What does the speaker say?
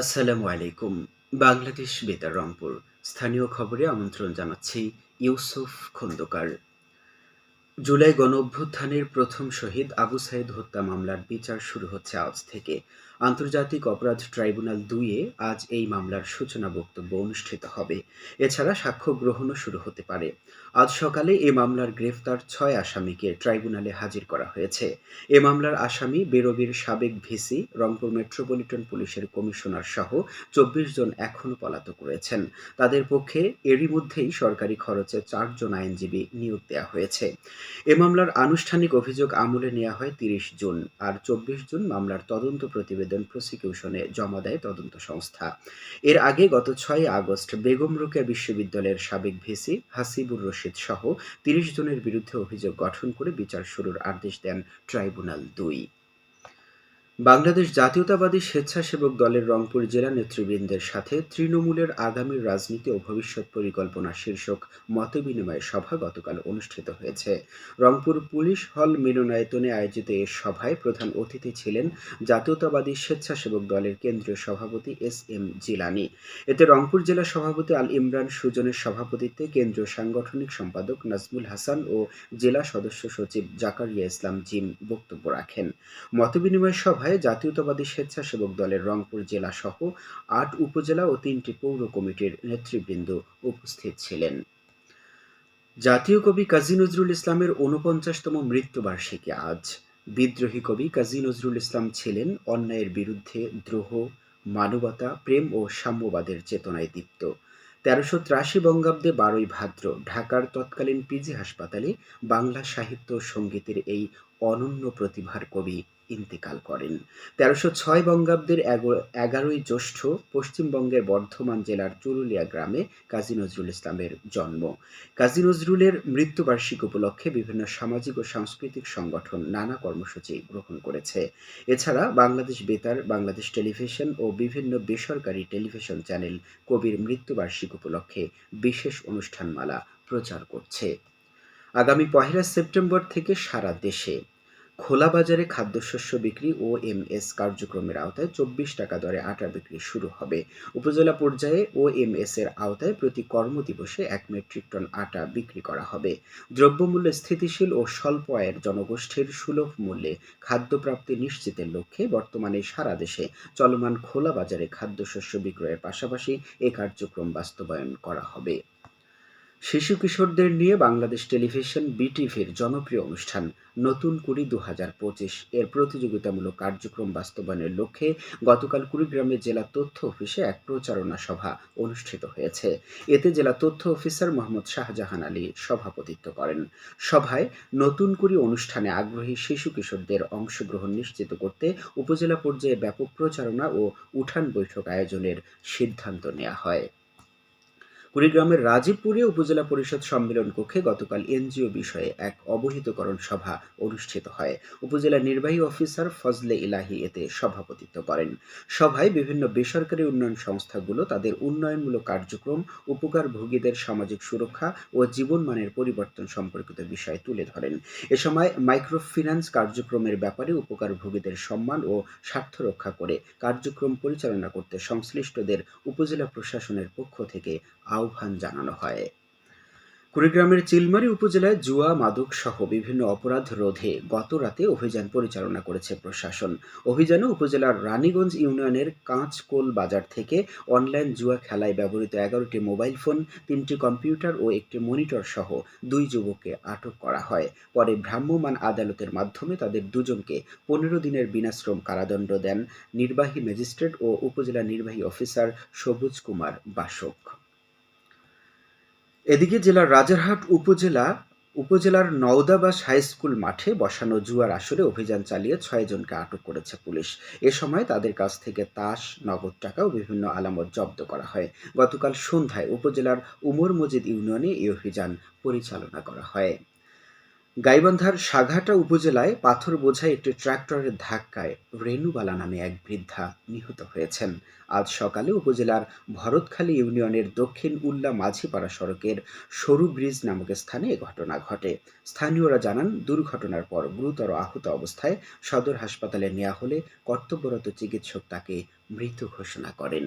আসসালামু আলাইকুম। বাংলাদেশ বেতার রংপুর। স্থানীয় খবরে আমন্ত্রণ জানাচ্ছি ইউসুফ খন্দকার। জুলাই গণ অভ্যুত্থানের প্রথম শহীদ আবু সাইদ হত্যা মামলার বিচার শুরু হচ্ছে আজ থেকে। আন্তর্জাতিক অপরাধ ট্রাইব্যুনাল দুইয়ে আজ এই মামলার সূচনা বক্তব্য অনুষ্ঠিত হবে। এছাড়া সাক্ষ্য গ্রহণও শুরু হতে পারে। আজ সকালে এ মামলার গ্রেফতার ছয় আসামিকে ট্রাইব্যুনালে হাজির করা হয়েছে। এ মামলার আসামি বেরবির সাবেক ভিসি, রংপুর মেট্রোপলিটন পুলিশের কমিশনার সহ চব্বিশ জন এখনও পলাতক রয়েছেন। তাদের পক্ষে এরই মধ্যেই সরকারি খরচে চারজন আইনজীবী নিয়োগ দেওয়া হয়েছে। এ মামলার আনুষ্ঠানিক অভিযোগ আমলে নেওয়া হয় তিরিশ জুন, আর চব্বিশ জুন মামলার তদন্ত প্রতিবেদন প্রসিকিউশনে জমা দেয় তদন্ত সংস্থা। এর আগে গত ছয় আগস্ট বেগম রোকেয়া বিশ্ববিদ্যালয়ের সাবেক ভিসি হাসিবুর রশিদ সহ তিরিশ জনের বিরুদ্ধে অভিযোগ গঠন করে বিচার শুরুর আদেশ দেন ট্রাইব্যুনাল দুই। বাংলাদেশ জাতীয়তাবাদী স্বেচ্ছাসেবক দলের রংপুর জেলা নেতৃবৃন্দের সাথে তৃণমূলের আগামী রাজনীতি ও ভবিষ্যৎ পরিকল্পনা শীর্ষক মতবিনিময় সভা গতকাল অনুষ্ঠিত হয়েছে। রংপুর পুলিশ হল মিলনায়তনে আয়োজিত এ সভায় প্রধান অতিথি ছিলেন জাতীয়তাবাদী স্বেচ্ছাসেবক দলের কেন্দ্রীয় সভাপতি এস এম জিলানি। এতে রংপুর জেলা সভাপতি আল ইমরান সুজনের সভাপতিত্বে কেন্দ্রীয় সাংগঠনিক সম্পাদক নাজমুল হাসান ও জেলা সদস্য সচিব জাকারিয়া ইসলাম জিম বক্তব্য রাখেন। মতবিনিময় সভায় সভায় জাতীয়তাবাদী স্বেচ্ছাসেবক দলের রংপুর জেলা সহ আট উপজেলা ও তিনটি পৌর কমিটির নেতৃবৃন্দ উপস্থিত ছিলেন। জাতীয় কবি কাজী নজরুল ইসলামের ঊনপঞ্চাশতম মৃত্যুবার্ষিকী আজ। বিদ্রোহী কবি কাজী নজরুল ইসলাম ছিলেন অন্যায়ের বিরুদ্ধে দ্রোহ, মানবতা, প্রেম ও সাম্যবাদের চেতনায় দীপ্ত। তেরোশো ত্রাশি বঙ্গাব্দে বারোই ভাদ্র ঢাকার তৎকালীন পিজি হাসপাতালে বাংলা সাহিত্য সঙ্গীতের এই অনন্য প্রতিভার কবি ইন্তেকাল করেন। তেরোশো ছয় বঙ্গাব্দের এগারোই জ্যৈষ্ঠ পশ্চিমবঙ্গের বর্ধমান জেলার চুরুলিয়া গ্রামে কাজী নজরুল ইসলামের জন্ম। কাজী নজরুলের মৃত্যুবার্ষিকী উপলক্ষে বিভিন্ন সামাজিক ও সাংস্কৃতিক সংগঠন নানা কর্মসূচি গ্রহণ করেছে। এছাড়া বাংলাদেশ বেতার, বাংলাদেশ টেলিভিশন ও বিভিন্ন বেসরকারি টেলিভিশন চ্যানেল কবির মৃত্যুবার্ষিকী উপলক্ষে বিশেষ অনুষ্ঠানমালা প্রচার করছে। আগামী পহেলা সেপ্টেম্বর থেকে সারা দেশে খোলা বাজারে খাদ্যশস্য বিক্রি ও এম এস কার্যক্রমের আওতায় চব্বিশ টাকা দরে আটা বিক্রি শুরু হবে। উপজেলা পর্যায়ে ও এম এস এর আওতায় প্রতি কর্মদিবসে এক মেট্রিক টন আটা বিক্রি করা হবে। দ্রব্যমূল্য স্থিতিশীল ও স্বল্প আয়ের জনগোষ্ঠীর সুলভ মূল্যে খাদ্যপ্রাপ্তি নিশ্চিতের লক্ষ্যে বর্তমানে সারা দেশে চলমান খোলা বাজারে খাদ্যশস্য বিক্রয়ের পাশাপাশি এ কার্যক্রম বাস্তবায়ন করা হবে। শিশু কিশোরদের নিয়ে বাংলাদেশ টেলিভিশন বিটিভির জনপ্রিয় অনুষ্ঠান নতুন কুড়ি দু হাজার পঁচিশ। এর প্রতিযোগিতামূলক কার্যক্রম বাস্তবায়নের লক্ষ্যে গতকাল কুড়িগ্রামে জেলা তথ্য অফিসে এক প্রচারণা সভা অনুষ্ঠিত হয়েছে। এতে জেলা তথ্য অফিসার মোহাম্মদ শাহজাহান আলী সভাপতিত্ব করেন। সভায় নতুন কুড়ি অনুষ্ঠানে আগ্রহী শিশু কিশোরদের অংশগ্রহণ নিশ্চিত করতে উপজেলা পর্যায়ে ব্যাপক প্রচারণা ও উঠান বৈঠক আয়োজনের সিদ্ধান্ত নেওয়া হয়। কুড়িগ্রামের রাজীবপুরে উপজেলা পরিষদ সম্মেলন কক্ষে গতকাল এনজিও বিষয়ে এক অবহিতকরণ সভা অনুষ্ঠিত হয়। উপজেলা নির্বাহী অফিসার ফজলে ইলাহি এতে সভাপতিত্ব করেন। সভায় বিভিন্ন বেসরকারি উন্নয়ন সংস্থাগুলো তাদের উন্নয়নমূলক কার্যক্রম, উপকারভোগীদের সামাজিক সুরক্ষা ও জীবনমানের পরিবর্তন সম্পর্কিত বিষয় তুলে ধরেন। এ সময় মাইক্রো ফিন্যান্স কার্যক্রমের ব্যাপারে উপকারভোগীদের সম্মান ও স্বার্থ রক্ষা করে কার্যক্রম পরিচালনা করতে সংশ্লিষ্টদের উপজেলা প্রশাসনের পক্ষ থেকে আহ্বান আহ্বান জানানো হয়। কুড়িগ্রামের চিলমারি উপজেলায় জুয়া, মাদক সহ বিভিন্ন অপরাধ রোধে গত রাতে অভিযান পরিচালনা করেছে প্রশাসন। অভিযানে উপজেলার রানীগঞ্জ ইউনিয়নের কাঁচকোল বাজার থেকে অনলাইন জুয়া খেলায় ব্যবহৃত এগারোটি মোবাইল ফোন, তিনটি কম্পিউটার ও একটি মনিটর সহ দুই যুবককে আটক করা হয়। পরে ভ্রাম্যমাণ আদালতের মাধ্যমে তাদের দুজনকে পনেরো দিনের বিনাশ্রম কারাদণ্ড দেন নির্বাহী ম্যাজিস্ট্রেট ও উপজেলা নির্বাহী অফিসার সবুজ কুমার বাসক। এদিকে জেলার রাজারহাট উপজেলা, উপজেলার নওদাবাস হাই স্কুল মাঠে বসানো জুয়ার আসরে অভিযান চালিয়ে ছয়জনকে আটক করেছে পুলিশ। এ সময় তাদের কাছ থেকে তাস, নগদ টাকা ও বিভিন্ন আলামত জব্দ করা হয়। গতকাল সন্ধ্যায় উপজেলার উমর মজিদ ইউনিয়নে এই অভিযান পরিচালনা করা হয়। গাইবান্ধার সাঘাটা উপজেলায় পাথর বোঝাই একটি ট্রাক্টরের ধাক্কায় রেণুবালা নামে এক বৃদ্ধা নিহত হয়েছেন। আজ সকালে উপজেলার ভরতখালী ইউনিয়নের দক্ষিণ উল্লা মাঝিপাড়া সড়কের সরু ব্রিজ নামক স্থানে এ ঘটনা ঘটে। স্থানীয়রা জানান, দুর্ঘটনার পর গুরুতর আহত অবস্থায় সদর হাসপাতালে নেওয়া হলে কর্তব্যরত চিকিৎসক তাকে মৃত ঘোষণা করেন।